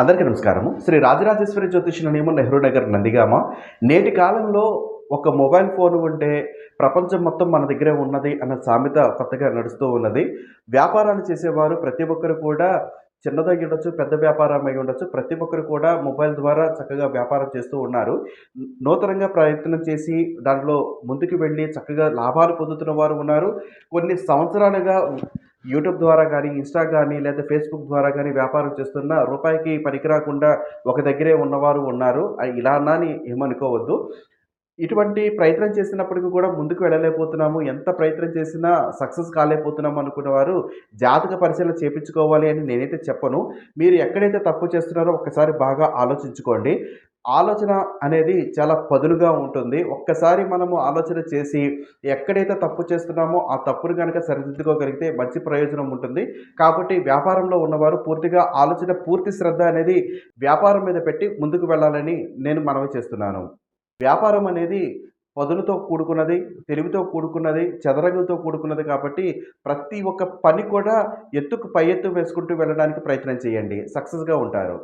అందరికీ నమస్కారము. శ్రీ రాజరాజేశ్వరి జ్యోతిష నియమం నెహ్రూ నగర్ నందిగామ. నేటి కాలంలో ఒక మొబైల్ ఫోన్ ఉంటే ప్రపంచం మొత్తం మన దగ్గరే ఉన్నది అన్న సామెత కొత్తగా నడుస్తూ ఉన్నది. వ్యాపారాలు చేసేవారు ప్రతి ఒక్కరు కూడా చిన్నదై ఉండొచ్చు పెద్ద వ్యాపారం అయి ఉండొచ్చు ప్రతి ఒక్కరు కూడా మొబైల్ ద్వారా చక్కగా వ్యాపారం చేస్తూ ఉన్నారు. నూతనంగా ప్రయత్నం చేసి దాంట్లో ముందుకు వెళ్ళి చక్కగా లాభాలు పొందుతున్న వారు ఉన్నారు. కొన్ని సంవత్సరాలుగా యూట్యూబ్ ద్వారా కానీ ఇన్స్టా కానీ లేదా ఫేస్బుక్ ద్వారా కానీ వ్యాపారం చేస్తున్న రూపాయికి పనికిరాకుండా ఒక దగ్గరే ఉన్నవారు ఉన్నారు. ఇలా అన్నా అని ఏమనుకోవద్దు. ఇటువంటి ప్రయత్నం చేసినప్పటికీ కూడా ముందుకు వెళ్ళలేకపోతున్నాము. ఎంత ప్రయత్నం చేసినా సక్సెస్ కాలేకపోతున్నాము అనుకున్న వారు జాతక పరిశీలన చేపించుకోవాలి అని నేనైతే చెప్పను. మీరు ఎక్కడైతే తప్పు చేస్తున్నారో ఒక్కసారి బాగా ఆలోచించుకోండి. ఆలోచన అనేది చాలా పదునుగా ఉంటుంది. ఒక్కసారి మనము ఆలోచన చేసి ఎక్కడైతే తప్పు చేస్తున్నామో ఆ తప్పును కనుక సరిదిద్దుకోగలిగితే మంచి ప్రయోజనం ఉంటుంది. కాబట్టి వ్యాపారంలో ఉన్నవారు పూర్తిగా ఆలోచన పూర్తి శ్రద్ధ అనేది వ్యాపారం మీద పెట్టి ముందుకు వెళ్ళాలని నేను మనవి చేస్తున్నాను. వ్యాపారం అనేది పదులతో కూడుకున్నది తెలివితో కూడుకున్నది చదరంగుతో కూడుకున్నది కాబట్టి ప్రతి ఒక్క పని కూడా ఎత్తుకు పై ఎత్తు వేసుకుంటూ వెళ్ళడానికి ప్రయత్నం చేయండి. సక్సెస్గా ఉంటారు.